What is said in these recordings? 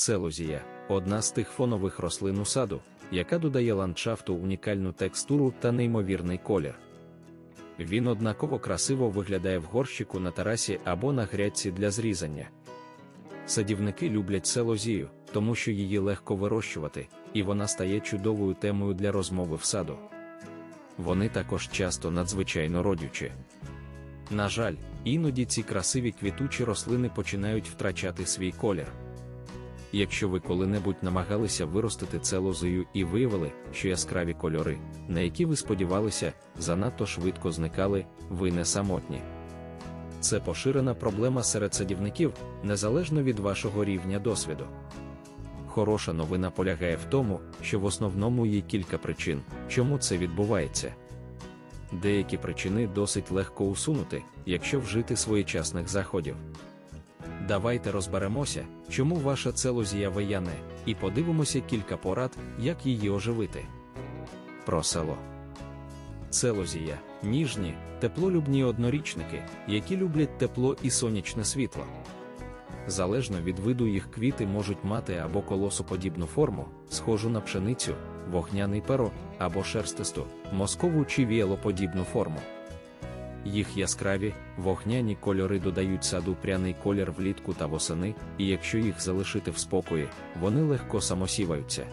Целозія одна з тих фонових рослин у саду, яка додає ландшафту унікальну текстуру та неймовірний колір. Він однаково красиво виглядає в горщику на терасі або на грядці для зрізання. Садівники люблять селозію, тому що її легко вирощувати, і вона стає чудовою темою для розмови в саду. Вони також часто надзвичайно родючі. На жаль, іноді ці красиві квітучі рослини починають втрачати свій колір. Якщо ви коли-небудь намагалися виростити це лозою і виявили, що яскраві кольори, на які ви сподівалися, занадто швидко зникали, ви не самотні. Це поширена проблема серед садівників, незалежно від вашого рівня досвіду. Хороша новина полягає в тому, що в основному є кілька причин, чому це відбувається. Деякі причини досить легко усунути, якщо вжити своєчасних заходів. Давайте розберемося, чому ваша целозія вияне, і подивимося кілька порад, як її оживити. Про село. Целозія ніжні, теплолюбні однорічники, які люблять тепло і сонячне світло. Залежно від виду їх квіти можуть мати або колосоподібну форму, схожу на пшеницю, вогняний перо, або шерстисту, мозкову чи віялоподібну форму. Їх яскраві, вогняні кольори додають саду пряний колір влітку та восени, і якщо їх залишити в спокої, вони легко самосіваються.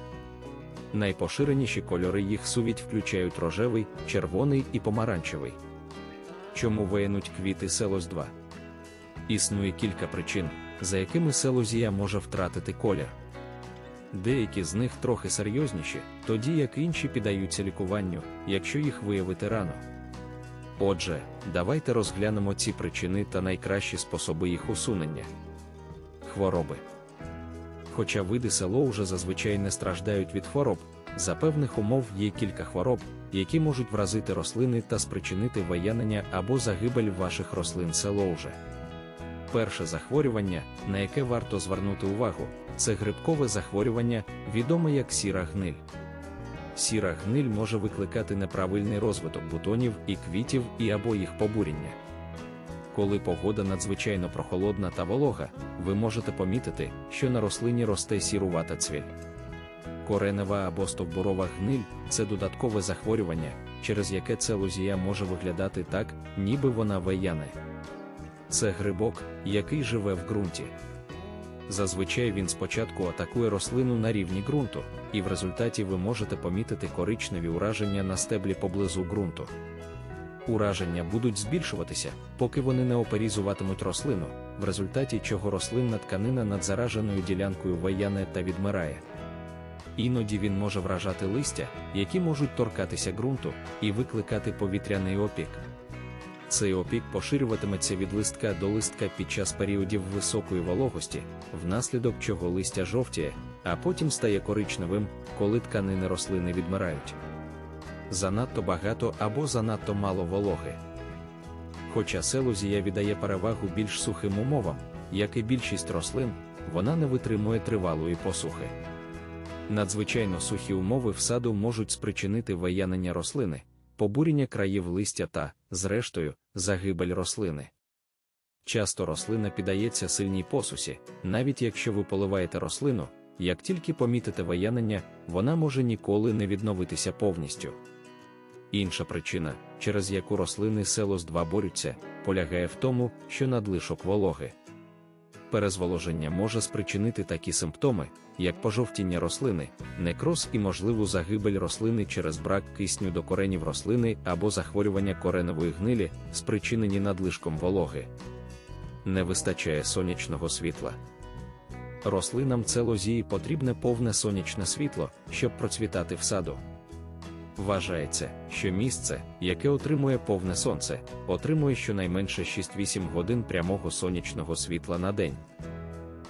Найпоширеніші кольори їх сувіть включають рожевий, червоний і помаранчевий. Чому виянуть квіти селос 2? Існує кілька причин, за якими селозія може втратити колір. Деякі з них трохи серйозніші, тоді як інші піддаються лікуванню, якщо їх виявити рано. Отже, давайте розглянемо ці причини та найкращі способи їх усунення. Хвороби. Хоча види село вже зазвичай не страждають від хвороб, за певних умов є кілька хвороб, які можуть вразити рослини та спричинити виянення або загибель ваших рослин селоуже. Перше захворювання, на яке варто звернути увагу, це грибкове захворювання, відоме як сіра гниль. Сіра гниль може викликати неправильний розвиток бутонів і квітів і або їх побуріння. Коли погода надзвичайно прохолодна та волога, ви можете помітити, що на рослині росте сірувата цвіль. Коренева або стовбурова гниль це додаткове захворювання, через яке целузія може виглядати так, ніби вона вияне. Це грибок, який живе в ґрунті. Зазвичай він спочатку атакує рослину на рівні ґрунту, і в результаті ви можете помітити коричневі ураження на стеблі поблизу ґрунту. Ураження будуть збільшуватися, поки вони не оперізуватимуть рослину, в результаті чого рослинна тканина над зараженою ділянкою вияне та відмирає. Іноді він може вражати листя, які можуть торкатися ґрунту, і викликати повітряний опік. Цей опік поширюватиметься від листка до листка під час періодів високої вологості, внаслідок чого листя жовтіє, а потім стає коричневим, коли тканини рослини відмирають. Занадто багато або занадто мало вологи. Хоча селузія віддає перевагу більш сухим умовам, як і більшість рослин, вона не витримує тривалої посухи. Надзвичайно сухі умови в саду можуть спричинити виянення рослини, побуріння країв листя та, зрештою, загибель рослини. Часто рослина піддається сильній посусі, навіть якщо ви поливаєте рослину, як тільки помітите виянення, вона може ніколи не відновитися повністю. Інша причина, через яку рослини селос 2 борються, полягає в тому, що надлишок вологи. Перезволоження може спричинити такі симптоми, як пожовтіння рослини, некроз і можливу загибель рослини через брак кисню до коренів рослини або захворювання кореневої гнилі, спричинені надлишком вологи. Не вистачає сонячного світла. Рослинам целозії потрібне повне сонячне світло, щоб процвітати в саду. Вважається, що місце, яке отримує повне сонце, отримує щонайменше 6-8 годин прямого сонячного світла на день.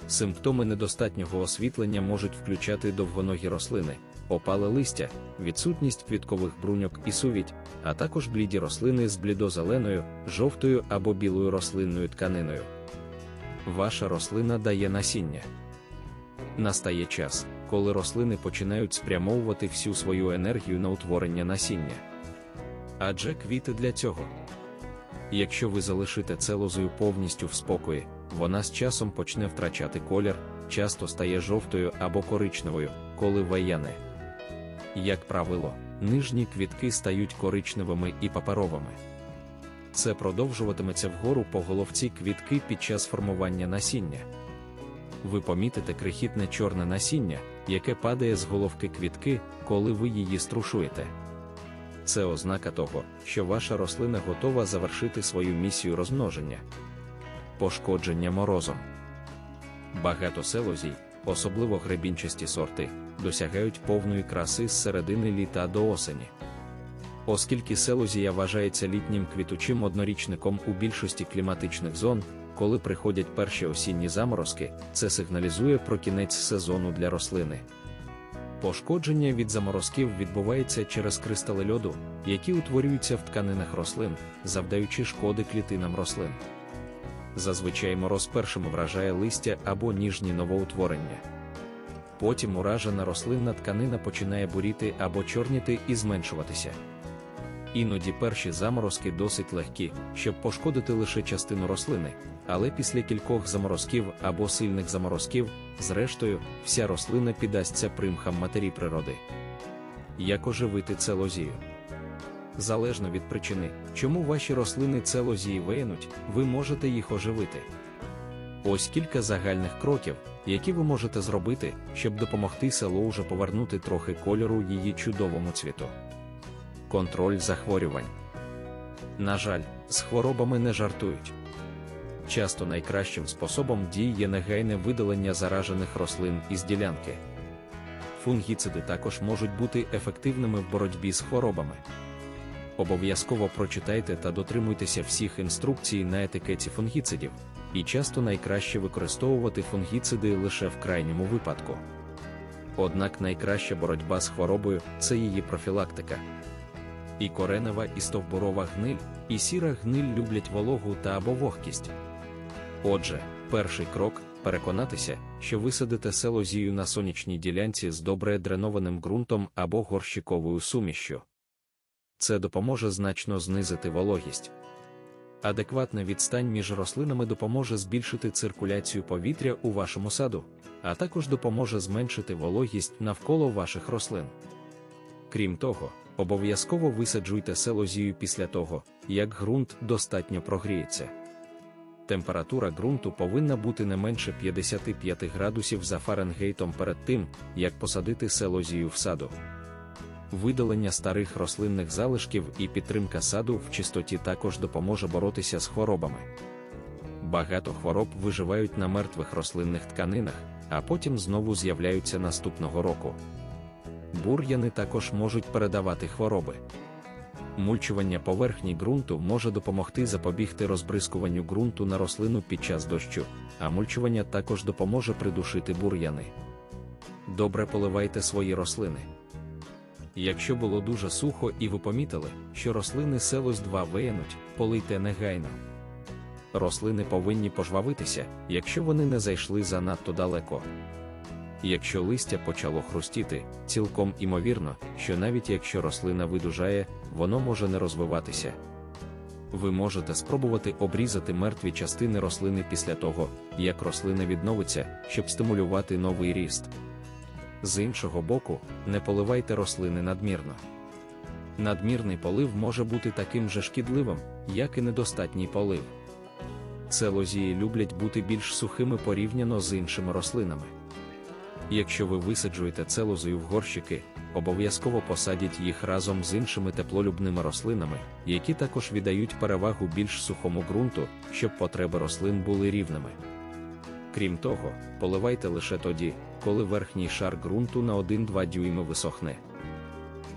Симптоми недостатнього освітлення можуть включати довгоногі рослини, опале листя, відсутність квіткових бруньок і сувідь, а також бліді рослини з блідозеленою, жовтою або білою рослинною тканиною. Ваша рослина дає насіння. Настає час, коли рослини починають спрямовувати всю свою енергію на утворення насіння. Адже квіти для цього. Якщо ви залишите целозою повністю в спокої, вона з часом почне втрачати колір, часто стає жовтою або коричневою, коли ваяне. Як правило, нижні квітки стають коричневими і паперовими. Це продовжуватиметься вгору по головці квітки під час формування насіння. Ви помітите крихітне чорне насіння, яке падає з головки квітки, коли ви її струшуєте. Це ознака того, що ваша рослина готова завершити свою місію розмноження, пошкодження морозом. Багато селозій, особливо гребінчасті сорти, досягають повної краси з середини літа до осені. Оскільки селозія вважається літнім квітучим однорічником у більшості кліматичних зон, коли приходять перші осінні заморозки, це сигналізує про кінець сезону для рослини. Пошкодження від заморозків відбувається через кристали льоду, які утворюються в тканинах рослин, завдаючи шкоди клітинам рослин. Зазвичай мороз першим вражає листя або ніжні новоутворення. Потім уражена рослинна тканина починає буріти або чорніти і зменшуватися. Іноді перші заморозки досить легкі, щоб пошкодити лише частину рослини, але після кількох заморозків або сильних заморозків, зрештою, вся рослина піддасться примхам матері природи. Як оживити целозію? Залежно від причини, чому ваші рослини целозії виянуть, ви можете їх оживити. Ось кілька загальних кроків, які ви можете зробити, щоб допомогти селу уже повернути трохи кольору її чудовому цвіту. Контроль захворювань. На жаль, з хворобами не жартують. Часто найкращим способом дій є негайне видалення заражених рослин із ділянки. Фунгіциди також можуть бути ефективними в боротьбі з хворобами. Обов'язково прочитайте та дотримуйтеся всіх інструкцій на етикеті фунгіцидів, і часто найкраще використовувати фунгіциди лише в крайньому випадку. Однак найкраща боротьба з хворобою це її профілактика. І коренева, і стовбурова гниль, і сіра гниль люблять вологу та або вогкість. Отже, перший крок переконатися, що ви садите селозію на сонячній ділянці з добре дренованим ґрунтом або горщиковою сумішшю. Це допоможе значно знизити вологість. Адекватна відстань між рослинами допоможе збільшити циркуляцію повітря у вашому саду, а також допоможе зменшити вологість навколо ваших рослин. Крім того, обов'язково висаджуйте селозію після того, як ґрунт достатньо прогріється. Температура ґрунту повинна бути не менше 55 градусів за Фаренгейтом перед тим, як посадити селозію в саду. Видалення старих рослинних залишків і підтримка саду в чистоті також допоможе боротися з хворобами. Багато хвороб виживають на мертвих рослинних тканинах, а потім знову з'являються наступного року. Бур'яни також можуть передавати хвороби. Мульчування поверхні ґрунту може допомогти запобігти розбризкуванню ґрунту на рослину під час дощу, а мульчування також допоможе придушити бур'яни. Добре поливайте свої рослини. Якщо було дуже сухо і ви помітили, що рослини селось 2 виянуть, полийте негайно. Рослини повинні пожвавитися, якщо вони не зайшли занадто далеко. Якщо листя почало хрустіти, цілком імовірно, що навіть якщо рослина видужає, воно може не розвиватися. Ви можете спробувати обрізати мертві частини рослини після того, як рослина відновиться, щоб стимулювати новий ріст. З іншого боку, не поливайте рослини надмірно. Надмірний полив може бути таким же шкідливим, як і недостатній полив. Целозії люблять бути більш сухими порівняно з іншими рослинами. Якщо ви висаджуєте целозою в горщики, обов'язково посадіть їх разом з іншими теплолюбними рослинами, які також віддають перевагу більш сухому ґрунту, щоб потреби рослин були рівними. Крім того, поливайте лише тоді, коли верхній шар ґрунту на 1-2 дюйми висохне.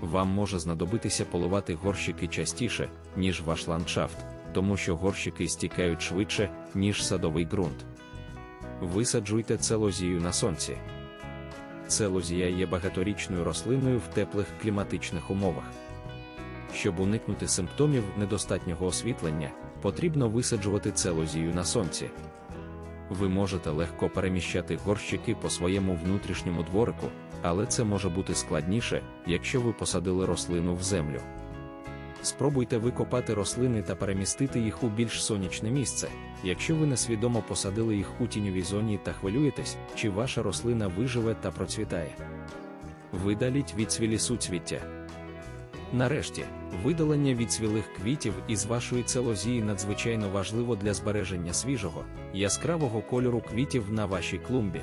Вам може знадобитися поливати горщики частіше, ніж ваш ландшафт, тому що горщики стікають швидше, ніж садовий ґрунт. Висаджуйте целозію на сонці. Целозія є багаторічною рослиною в теплих кліматичних умовах. Щоб уникнути симптомів недостатнього освітлення, потрібно висаджувати целозію на сонці. Ви можете легко переміщати горщики по своєму внутрішньому дворику, але це може бути складніше, якщо ви посадили рослину в землю. Спробуйте викопати рослини та перемістити їх у більш сонячне місце, якщо ви несвідомо посадили їх у тіньовій зоні та хвилюєтесь, чи ваша рослина виживе та процвітає. Видаліть відцвілі суцвіття. Нарешті, видалення відцвілих квітів із вашої целозії надзвичайно важливо для збереження свіжого, яскравого кольору квітів на вашій клумбі.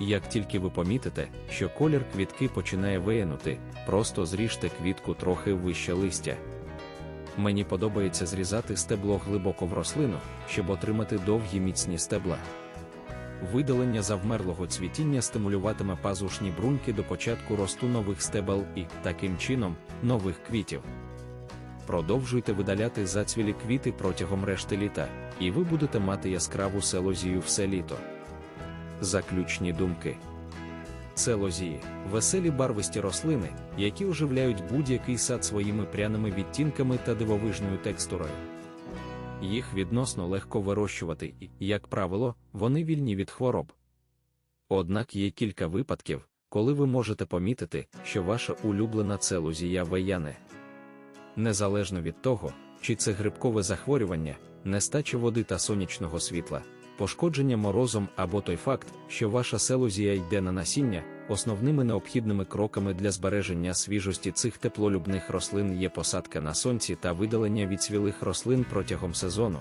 Як тільки ви помітите, що колір квітки починає виянути, просто зріжте квітку трохи вище листя. Мені подобається зрізати стебло глибоко в рослину, щоб отримати довгі міцні стебла. Видалення завмерлого цвітіння стимулюватиме пазушні бруньки до початку росту нових стебел і, таким чином, нових квітів. Продовжуйте видаляти зацвілі квіти протягом решти літа, і ви будете мати яскраву селозію все літо. Заключні думки. Целозії веселі барвисті рослини, які оживляють будь-який сад своїми пряними відтінками та дивовижною текстурою. Їх відносно легко вирощувати і, як правило, вони вільні від хвороб. Однак є кілька випадків, коли ви можете помітити, що ваша улюблена целозія вияне. Незалежно від того, чи це грибкове захворювання, нестача води та сонячного світла, пошкодження морозом або той факт, що ваша селузія йде на насіння, основними необхідними кроками для збереження свіжості цих теплолюбних рослин є посадка на сонці та видалення відцвілих рослин протягом сезону.